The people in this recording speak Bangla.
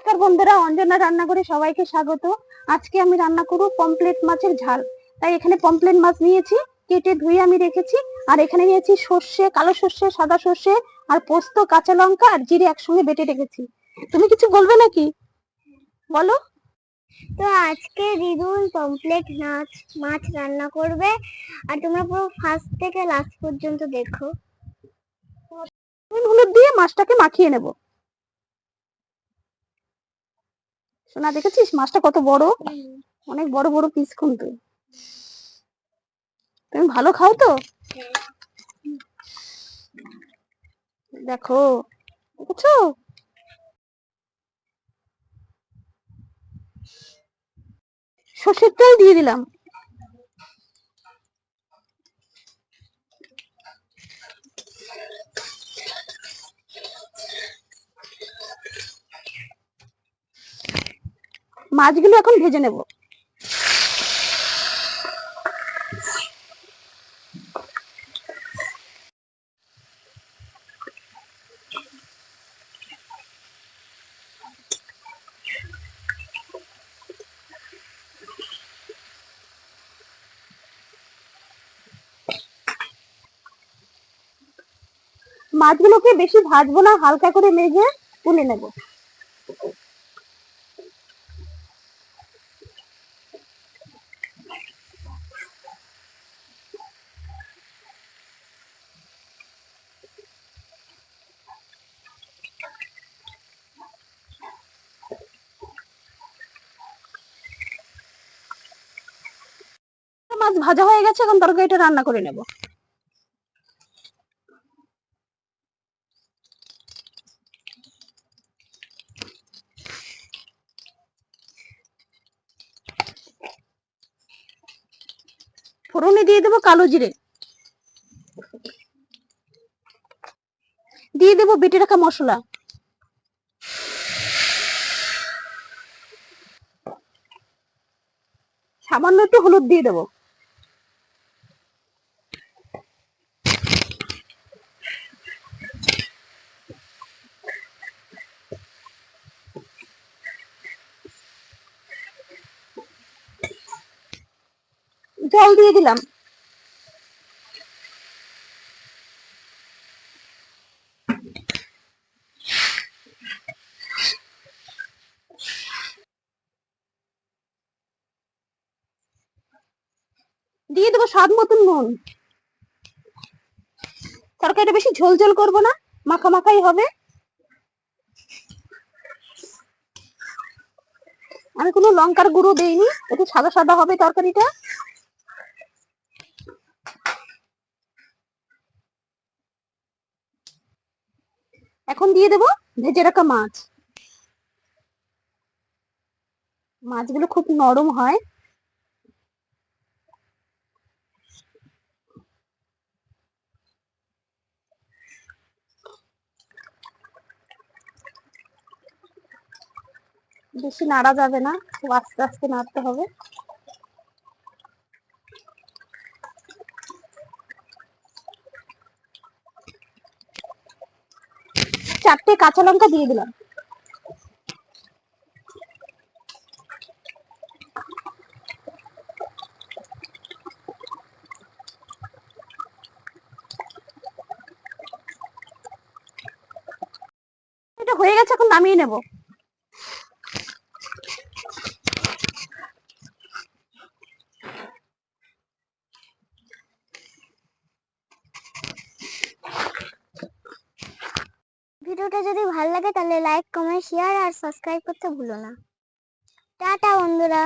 নমস্কার বন্ধুরা অঞ্জনা রান্নাঘরে সবাইকে স্বাগত। আজকে আমি রান্না করব পমপ্লেট মাছের ঝাল। তাই এখানে পমপ্লেট মাছ নিয়েছি কেটে ধুয়ে আমি রেখেছি। আর এখানে নিয়েছি সর্ষে কালো সর্ষে সাদা সর্ষে আর পোস্ত কাঁচা লঙ্কা আর জিরে একসঙ্গে বেটে রেখেছি। তুমি কিছু বলবে নাকি? বলো। তো আজকে দিদুন পমপ্লেট মাছ মাছ রান্না করবে। আর তোমরা পুরো ফার্স্ট থেকে লাস্ট পর্যন্ত দেখো। হলুদ দিয়ে মাছটাকে মাখিয়ে নেব। সোনা দেখেছিস মাছটা কত বড়? অনেক বড় বড় পিস কিন্তু। তুমি ভালো খাও তো? দেখো দেখেছ? সর্ষের তেল দিয়ে দিলাম। মাছগুলো এখন ভেজে নেব। মাছগুলোকে বেশি ভাজবো না হালকা করে মেজে তুলে নেব। মাছ ভাজা হয়ে গেছে, এখন তরকারিটা রান্না করে নেব। ফোড়নে দিয়ে দেবো কালো জিরে। দিয়ে দেবো বেটে রাখা মশলা। সামান্য একটু হলুদ দিয়ে দেবো। জল দিয়ে দিলাম। দিয়ে দেবো স্বাদ মতন নুন। তরকারিটা বেশি ঝোল ঝোল করব না, মাখা মাখাই হবে। আমি কোনো লঙ্কার গুঁড়ো দেইনি, একটু সাদা সাদা হবে তরকারিটা। এখন দিয়ে দেবো ভেজে রাখা মাছ। মাছগুলো খুব নরম হয়। বেশি নাড়া যাবে না, খুব আস্তে আস্তে নাড়তে হবে। চারটে কাঁচা লঙ্কা দিয়ে দিলাম। হয়ে গেছে এখন নামিয়ে নেব। ভিডিওটা যদি ভালো লাগে তাহলে লাইক কমেন্ট শেয়ার আর সাবস্ক্রাইব করতে ভুলো না। টাটা বন্ধুরা।